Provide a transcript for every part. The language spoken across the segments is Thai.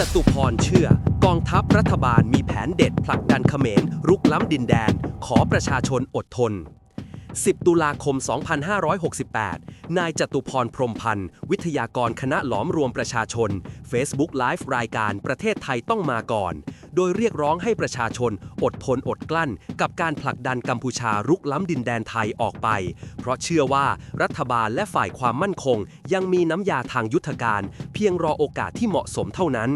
จตุพรเชื่อกองทัพรัฐบาลมีแผนเด็ดผลักดันเขมรรุกล้ำดินแดน ขอประชาชนอดทน 10 ตุลาคม 2568 นายจตุพรพรมพันธ์ วิทยากรคณะหลอมรวมประชาชน Facebook Live รายการประเทศไทยต้องมาก่อน โดยเรียกร้องให้ประชาชนอดทนอดกลั้น กับการผลักดันกัมพูชารุกล้ำดินแดนไทยออกไป เพราะเชื่อว่ารัฐบาลและฝ่ายความมั่นคง ยังมีน้ำยาทางยุทธการ เพียงรอโอกาสที่เหมาะสมเท่านั้น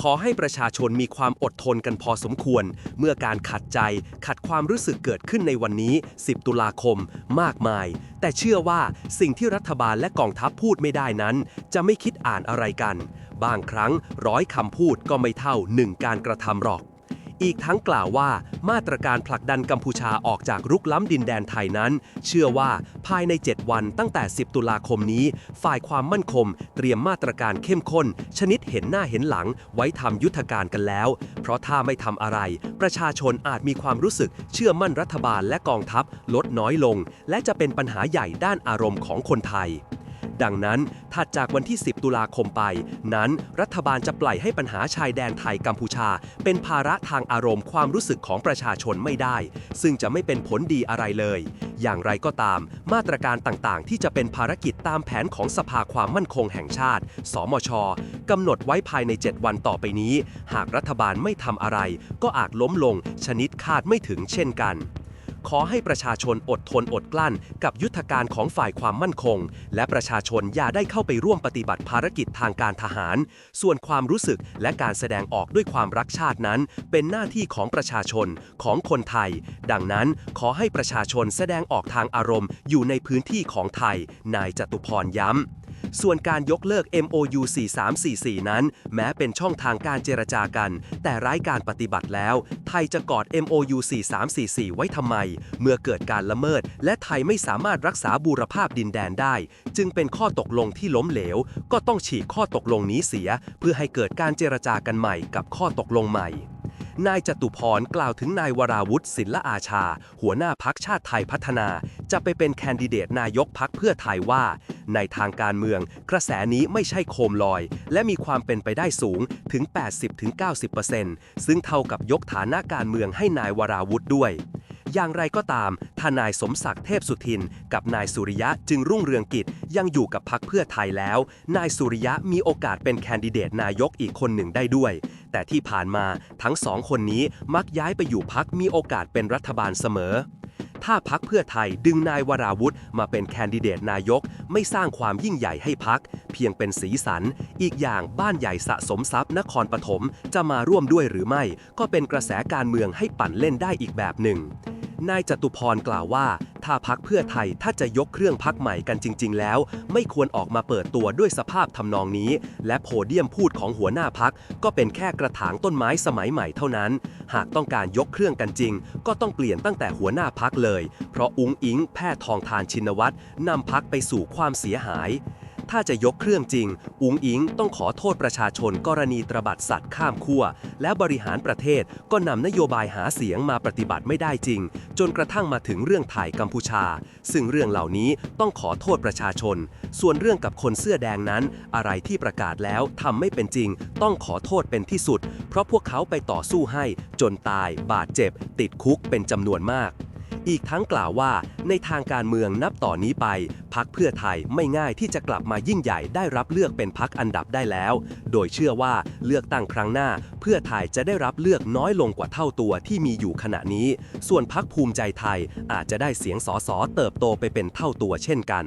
ขอให้ประชาชนมีความอดทนกันพอสมควร เมื่อการขัดใจขัดความรู้สึกเกิดขึ้นในวันนี้ 10 ตุลาคมมากมาย แต่เชื่อว่าสิ่งที่รัฐบาลและกองทัพพูดไม่ได้นั้น จะไม่คิดอ่านอะไรกัน บางครั้งร้อยคำพูดก็ไม่เท่าหนึ่งการกระทำหรอก อีกทั้งกล่าวว่ามาตรการผลักดันกัมพูชาออกจากรุกล้ำดินแดนไทยนั้น เชื่อว่าภายใน 7 วันตั้งแต่ 10 ตุลาคมนี้ ฝ่ายความมั่นคงเตรียมมาตรการเข้มข้น ชนิดเห็นหน้าเห็นหลังไว้ทำยุทธการกันแล้ว เพราะถ้าไม่ทำอะไร ประชาชนอาจมีความรู้สึกเชื่อมั่นรัฐบาลและกองทัพลดน้อยลง และจะเป็นปัญหาใหญ่ด้านอารมณ์ของคนไทย ดังนั้นถัดจากวันที่ 10 ตุลาคมไป นั้นรัฐบาลจะปล่อยให้ปัญหาชายแดนไทยกัมพูชา เป็นภาระทางอารมณ์ความรู้สึกของประชาชนไม่ได้ ซึ่งจะไม่เป็นผลดีอะไรเลย อย่างไรก็ตาม มาตรการต่างๆ ที่จะเป็นภารกิจตามแผนของสภาความมั่นคงแห่งชาติ สมชกำหนดไว้ภายใน 7 วันต่อไปนี้ หากรัฐบาลไม่ทำอะไร ก็อาจล้มลงชนิดคาดไม่ถึงเช่นกัน ขอให้ประชาชนอดทนอดกลั้น กับยุทธการของฝ่ายความมั่นคง และประชาชนอย่าได้เข้าไปร่วมปฏิบัติภารกิจทางการทหาร ส่วนความรู้สึกและการแสดงออกด้วยความรักชาตินั้น เป็นหน้าที่ของประชาชนของคนไทย ดังนั้นขอให้ประชาชนแสดงออกทางอารมณ์อยู่ในพื้นที่ของไทย นายจตุพรย้ำ ส่วนการยกเลิก MOU 4344 นั้น แม้เป็นช่องทางการเจรจากัน แต่ร้ายการปฏิบัติแล้ว ไทยจะกอด MOU 4344 ไว้ทำไม เมื่อเกิดการละเมิด และไทยไม่สามารถรักษาบูรภาพดินแดนได้ จึงเป็นข้อตกลงที่ล้มเหลว ก็ต้องฉีกข้อตกลงนี้เสีย เพื่อให้เกิดการเจรจากันใหม่กับข้อตกลงใหม่ นายจตุพรกล่าวถึงนายวราวุฒิศิลอาชา หัวหน้าพักชาติไทยพัฒนา จะไปเป็นแคนดิเดตนายกพักเพื่อไทยว่า ในทางการเมือง กระแสนี้ไม่ใช่โคมลอย และมีความเป็นไปได้สูงถึง 80-90%ซึ่งเท่ากับยกฐานะการเมืองให้นายวราวุฒิด้วยอย่างไรก็ตามทนายสมศักดิ์เทพสุทิน กับนายสุริยะจึงรุ่งเรืองกิจยังอยู่กับพักเพื่อไทยแล้ว นายสุริยะมีโอกาสเป็นแคนดิเดตนายกอีกคนหนึ่งได้ด้วย แต่ที่ผ่านมาทั้งสองคนนี้มักย้ายไปอยู่พักมีโอกาสเป็นรัฐบาลเสมอ ถ้าพักเพื่อไทยดึงนายวราวุธมาเป็นแคนดิเดตนายก ไม่สร้างความยิ่งใหญ่ให้พัก เพียงเป็นสีสัน อีกอย่างบ้านใหญ่สะสมทรัพย์นครปฐมจะมาร่วมด้วยหรือไม่ ก็เป็นกระแสการเมืองให้ปั่นเล่นได้อีกแบบหนึ่ง นายจตุพรกล่าวว่า ถ้าพักเพื่อไทยถ้าจะยกเครื่องพักใหม่กันจริง ๆ แล้ว ไม่ควรออกมาเปิดตัวด้วยสภาพทำนองนี้ และโพเดียมพูดของหัวหน้าพักก็เป็นแค่กระถางต้นไม้สมัยใหม่เท่านั้น หากต้องการยกเครื่องกันจริง ก็ต้องเปลี่ยนตั้งแต่หัวหน้าพักเลย เพราะอุ้งอิงแพทย์ทองทานชินวัตรนำพักไปสู่ความเสียหาย ถ้าจะยกเครื่องจริง อุงอิงต้องขอโทษประชาชนกรณีตระบัดสัตว์ข้ามขั้ว และบริหารประเทศก็นำนโยบายหาเสียงมาปฏิบัติไม่ได้จริง จนกระทั่งมาถึงเรื่องถ่ายกัมพูชา ซึ่งเรื่องเหล่านี้ต้องขอโทษประชาชน ส่วนเรื่องกับคนเสื้อแดงนั้น อะไรที่ประกาศแล้วทำไม่เป็นจริง ต้องขอโทษเป็นที่สุด เพราะพวกเขาไปต่อสู้ให้ จนตาย บาดเจ็บ ติดคุกเป็นจำนวนมาก อีกทั้งกล่าวว่า ในทางการเมืองนับต่อนนี้ไป พักเพื่อไทยไม่ง่ายที่จะกลับมายิ่งใหญ่ได้รับเลือกเป็นพักอันดับได้แล้ว โดยเชื่อว่าเลือกตั้งครั้งหน้า เพื่อไทยจะได้รับเลือกน้อยลงกว่าเท่าตัวที่มีอยู่ขณะนี้ ส่วนพักภูมิใจไทยอาจจะได้เสียงสอสอเติบโตไปเป็นเท่าตัวเช่นกัน